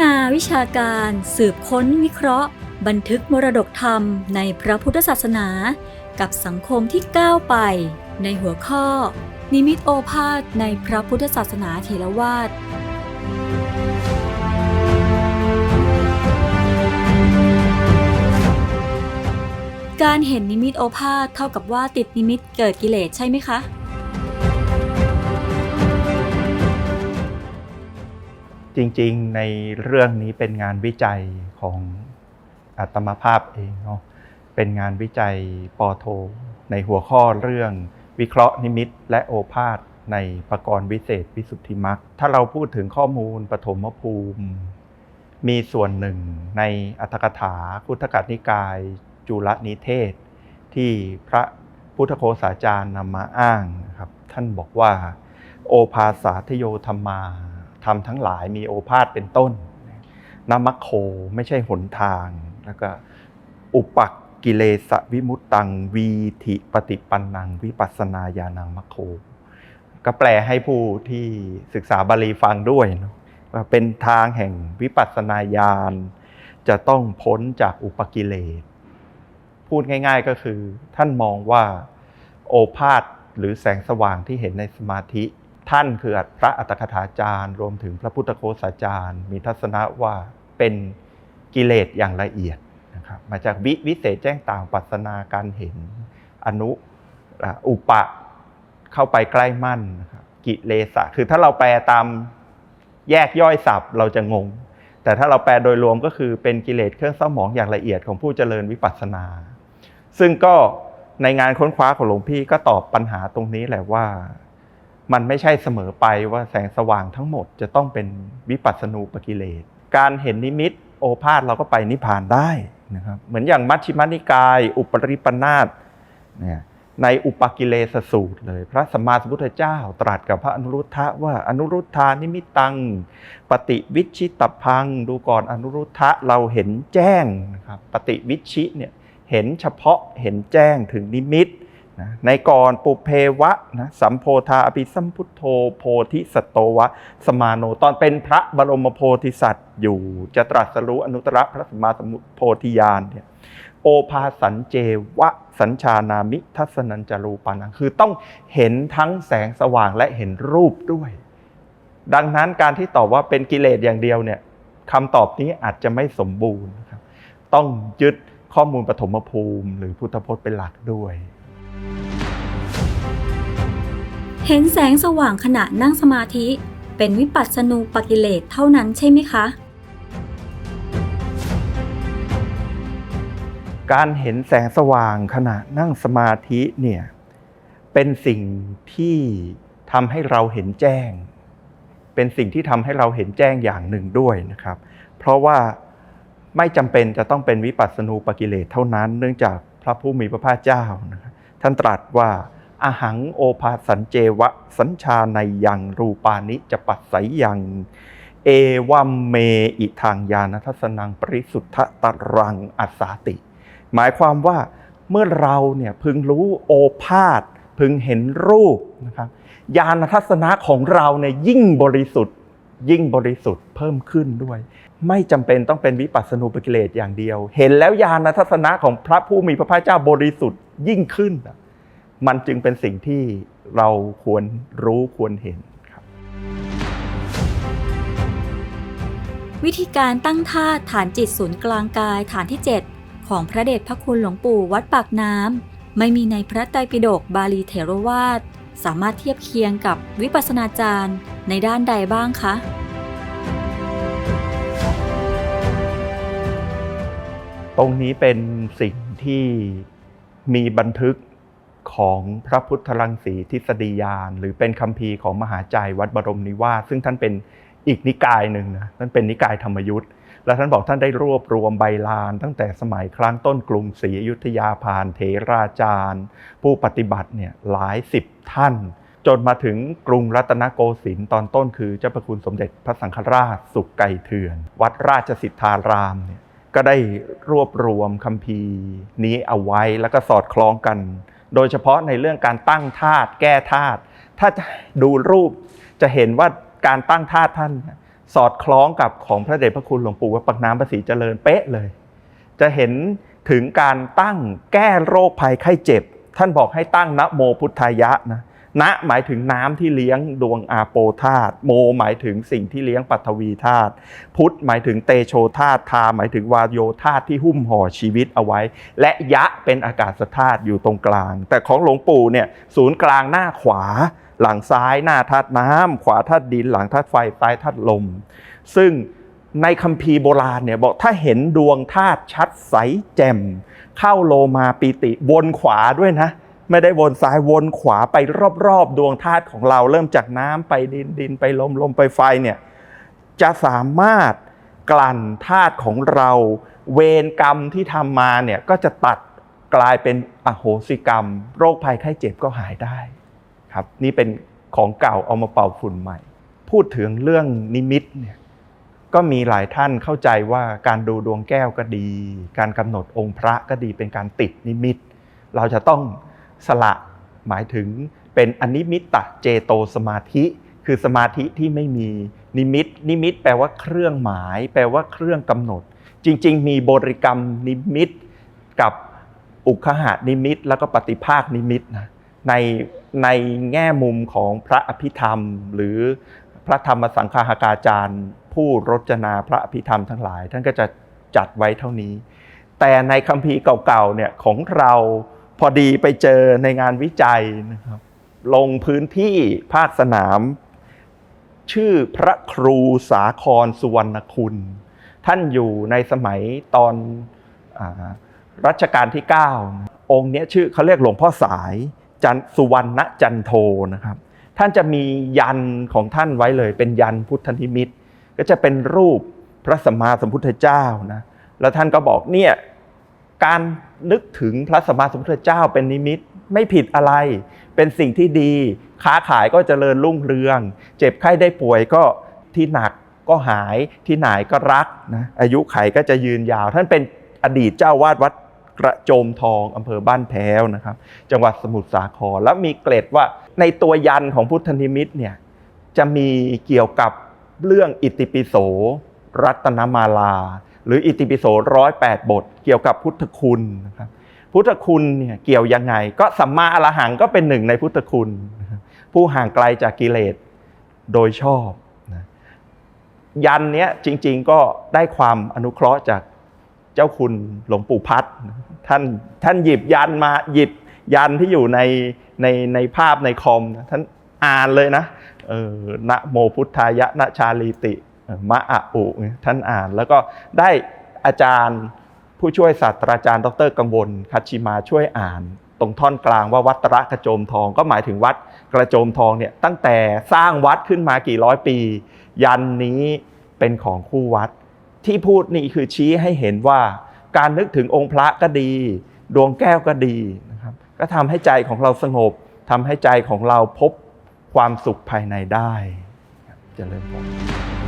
นาวิชาการ สืบค้นวิเคราะห์ บันทึกมรดกธรรมในพระพุทธศาสนา กับสังคมที่ก้าวไป ในหัวข้อ นิมิตโอภาสในพระพุทธศาสนาเถรวาทการเห็นนิมิตโอภาสเท่ากับว่าติดนิมิตเกิดกิเลสใช่ไหมคะ จริงๆในเรื่องนี้เป็นงานวิจัยของอาตมภาพเองเนาะเป็นงานวิจัยปอโท ในหัวข้อเรื่องวิเคราะห์นิมิตและโอภาษในประกรณ์วิเศษวิสุทธิมรรคถ้าเราพูดถึงข้อมูลปฐมภูมิ มีส่วนหนึ่งในอัตถกถาพุทธกันิกายจุลนิเทศ ที่พระพุทธโฆษาจารย์นำมาอ้างนะครับท่านบอกว่า โอภาสาทโยธรรมา ธรรมทั้งหลายมีโอภาษเป็นต้นนามัคโคไม่ใช่หนทางแล้วก็อุปักกิเลสวิมุตตังวีธิปฏิปันนัง วิปัสสนาญาณังมัคโค ก็แปลให้ผู้ที่ศึกษาบาลีฟังด้วยเนาะว่าเป็นทางแห่งวิปัสสนาญาณจะต้องพ้นจากอุปกิเลส พูดง่าย ๆก็คือ ท่านมองว่าโอภาษหรือแสงสว่างที่เห็นในสมาธิ ท่านคือพระอัตถกถาจารย์ รวมถึงพระพุทธโฆษาจารย์ มีทัศนะว่าเป็นกิเลสอย่างละเอียดนะครับมาจากวิวิเศษแจ้งต่างปัสนาการเห็นอนุอุปะเข้าไปใกล้มั่นนะครับกิเลสะคือถ้าเราแปลตามแยกย่อยศัพท์เราจะงง แต่ถ้าเราแปลโดยรวมก็คือเป็นกิเลสเครื่องเศร้าหมองอย่างละเอียดของผู้เจริญวิปัสสนา ซึ่งก็ในงานค้นคว้าของหลวงพี่ก็ตอบปัญหาตรงนี้แหละว่า มันไม่ใช่เสมอไปว่าแสงสว่างทั้งหมดจะต้องเป็นวิปัสสนูปกิเลส การเห็นนิมิตโอภาษเราก็ไปนิพพานได้นะครับเหมือนอย่างมัชฌิมานิกาย อุปริปนาตเนี่ยในอุปกิเลสสูตรเลย พระสัมมาสัมพุทธเจ้าตรัสกับพระอนุรุทธะว่าอนุรุทธานิมิตตัง ปฏิวิชิตพัง ดูก่อนอนุรุทธะเราเห็นแจ้งนะครับปฏิวิชิเนี่ยเห็นเฉพาะเห็นแจ้งถึงนิมิต นะในก่อนปุเพวะนะสัมโพธาอภิสัมพุทโธโพธิสตโตวะ สมาโนตอนเป็นพระบรมโพธิสัตว์อยู่จะตรัสรู้อนุตตรพระสัมมาสัมพุทธโพธิญาณเนี่ยโอภาสัญเจวะสัญชานามิทัศนัญจารูปานังคือต้องเห็นทั้งแสงสว่างและเห็นรูปด้วย ดังนั้นการที่ตอบว่าเป็นกิเลสอย่างเดียวเนี่ยคำตอบนี้อาจจะไม่สมบูรณ์นะครับต้องยึดข้อมูลปฐมภูมิ หรือพุทธพจน์เป็นหลักด้วย เห็นแสงสว่างขณะนั่งสมาธิ เป็นวิปัสสนูปกิเลสเท่านั้นใช่ไหมคะ การเห็นแสงสว่างขณะนั่งสมาธิเนี่ยเป็นสิ่งที่ทำให้เราเห็นแจ้ง เป็นสิ่งที่ทำให้เราเห็นแจ้งอย่างหนึ่งด้วยนะครับ เพราะว่าไม่จำเป็นจะต้องเป็นวิปัสสนูปกิเลสเท่านั้น เนื่องจากพระผู้มีพระภาคเจ้านะครับ ท่านตรัสว่าอาหังโอภาสัญเจวะสัญชาในยังรูปานิจะปัสไสยยัง เอวัมเมอิทางญาณทัศนังปริสุทธตรังอัสสาติ หมายความว่าเมื่อเราเนี่ยพึงรู้โอภาษพึงเห็นรูปนะครับญาณทัศนะของเราเนี่ยยิ่งบริสุทธิ์ ยิ่งบริสุทธิ์เพิ่มขึ้นด้วย ไม่จำเป็นต้องเป็นวิปัสสนูปกิเลสอย่างเดียว เห็นแล้วญาณทัศนะของพระผู้มีพระภาคเจ้าบริสุทธิ์ ยิ่งขึ้นน่ะมันจึงเป็นสิ่งที่เราควรรู้ควรเห็นครับ วิธีการตั้งท่าฐานจิตศูนย์กลางกายฐานที่ 7 ของพระเดชพระคุณหลวงปู่วัดปากน้ำไม่มีในพระไตรปิฎกบาลีเถรวาทสามารถเทียบเคียงกับวิปัสสนาจารย์ในด้านใดบ้างคะตรงนี้เป็นสิ่งที่ มีบันทึกของพระพุทธรังสีทฤษฎียาน หรือเป็นคัมภีร์ของมหาใจวัดบรมนิวาสซึ่งท่านเป็นอีกนิกายหนึ่งนะท่านเป็นนิกายธรรมยุทธ์และท่านบอกท่านได้รวบรวมใบลาน ตั้งแต่สมัยครั้งต้นกรุงศรีอยุธยาผ่านเถราจารย์ ผู้ปฏิบัติเนี่ยหลายสิบท่าน จนมาถึงกรุงรัตนโกสินทร์ตอนต้นคือเจ้าพระคุณสมเด็จพระสังฆราชสุกไก่เถื่อน วัดราชสิทธารามเนี่ย ก็ได้รวบรวมคัมภีร์นี้เอาไว้แล้วก็สอดคล้องกัน โดยเฉพาะในเรื่องการตั้งธาตุแก้ธาตุถ้าจะดูรูปจะเห็นว่าการตั้งธาตุท่าน สอดคล้องกับของพระเดชพระคุณหลวงปู่วัดปากน้ำประสีเจริญเป๊ะเลย จะเห็นถึงการตั้งแก้โรคภัยไข้เจ็บ ท่านบอกให้ตั้งนะโมพุทธายะนะ นะหมายถึงน้ำที่เลี้ยงดวงอาโปธาตุโมหมายถึงสิ่งที่เลี้ยงปัทวีธาตุพุทธหมายถึงเตโชธาตุทาหมายถึงวาโยธาตุที่หุ้มห่อชีวิตเอาไว้ และยะเป็นอากาศธาตุอยู่ตรงกลาง แต่ของหลวงปู่เนี่ยศูนย์กลางหน้าขวา หลังซ้ายหน้าธาตุน้ำขวาธาตุดิน หลังธาตุไฟซ้ายธาตุลม ซึ่งในคัมภีร์โบราณเนี่ยบอกถ้าเห็นดวงธาตุชัดใสแจ่มเข้าโลมาปีติวนขวาด้วยนะ ไม่ได้วนซ้ายวนขวาไปรอบๆ ดวงธาตุของเราเริ่มจากน้ำไปดินดินไปลมลมไปไฟเนี่ยจะสามารถกลั่นธาตุของเรา เวรกรรมที่ทำมาเนี่ยก็จะตัดกลายเป็นอโหสิกรรม โรคภัยไข้เจ็บก็หายได้ครับ นี่เป็นของเก่าเอามาเป่าฝุ่นใหม่ พูดถึงเรื่องนิมิตเนี่ยก็มีหลายท่านเข้าใจว่าการดูดวงแก้วก็ดี การกำหนดองค์พระก็ดีเป็นการติดนิมิต เราจะต้อง สละหมายถึงเป็นอนิมิตตเจโตสมาธิ คือสมาธิที่ไม่มีนิมิต นิมิต แปลว่าเครื่องหมาย แปลว่าเครื่องกำหนด จริง ๆ มีบริกรรมนิมิตกับอุคหานิมิต แล้วก็ปฏิภาคนิมิตนะในในแง่มุมของพระอภิธรรม หรือพระธรรมสังฆาหากาจารย์ ผู้รจนาพระอภิธรรมทั้งหลาย ท่านก็จะจัดไว้เท่านี้ แต่ในคัมภีร์เก่าๆเนี่ยของเรา พอดีไปเจอในงานวิจัยนะครับ ลงพื้นที่ภาคสนาม ชื่อพระครูสาครสุวรรณคุณ ท่านอยู่ในสมัยตอนอรัชกาลที่ 9 องค์นี้ชื่อเขาเรียกหลวงพ่อสายจันสุวรรณจันโทนะครับ ท่านจะมียันของท่านไว้เลย เป็นยันพุทธนิมิต ก็จะเป็นรูปพระสัมมาสัมพุทธเจ้านะแล้วท่านก็บอกเนี่ย การนึกถึงพระสัมมาสัมพุทธเจ้าเป็นนิมิตไม่ผิดอะไร เป็นสิ่งที่ดี ค้าขายก็เจริญรุ่งเรือง เจ็บไข้ได้ป่วยก็ที่หนักก็หายที่ไหนก็รักนะอายุไขก็จะยืนยาว ท่านเป็นอดีตเจ้าวาดวัดกระโจมทองอำเภอบ้านแพ้วนะครับ จังหวัดสมุทรสาครแล้วมีเกร็ดว่าในตัวยันของพุทธนิมิตเนี่ยจะมีเกี่ยวกับเรื่องอิติปิโส รัตนมาลา หรืออิติปิโสร้อยแปดบท เกี่ยวกับพุทธคุณนะครับพุทธคุณเนี่ยเกี่ยวยังไง ก็สัมมาอรหังก็เป็นหนึ่งในพุทธคุณ ผู้ห่างไกลจากกิเลสโดยชอบนะยันเนี้ยจริงๆก็ได้ความอนุเคราะห์จากเจ้าคุณหลวงปู่พัดนะท่านท่านหยิบยันมาหยิบยันที่อยู่ในในในภาพในคอมนะท่านอ่านเลยนะเออนะโมพุทธายะนะชาลีติ มะอะอุท่านอ่าน แล้วก็ได้อาจารย์ผู้ช่วยศาสตราจารย์ ดรกังวลคัชิมาช่วยอ่าน ตรงท่อนกลางว่าวัดตระกระโจมทองก็หมายถึงวัดกระโจมทองเนี่ยตั้งแต่สร้างวัดขึ้นมากี่ร้อยปี ยันนี้เป็นของคู่วัด ที่พูดนี่คือชี้ให้เห็นว่า การนึกถึงองค์พระก็ดี ดวงแก้วก็ดีนะครับก็ทำให้ใจของเราสงบทำให้ใจของเราพบความสุขภายในได้ครับเจริญพร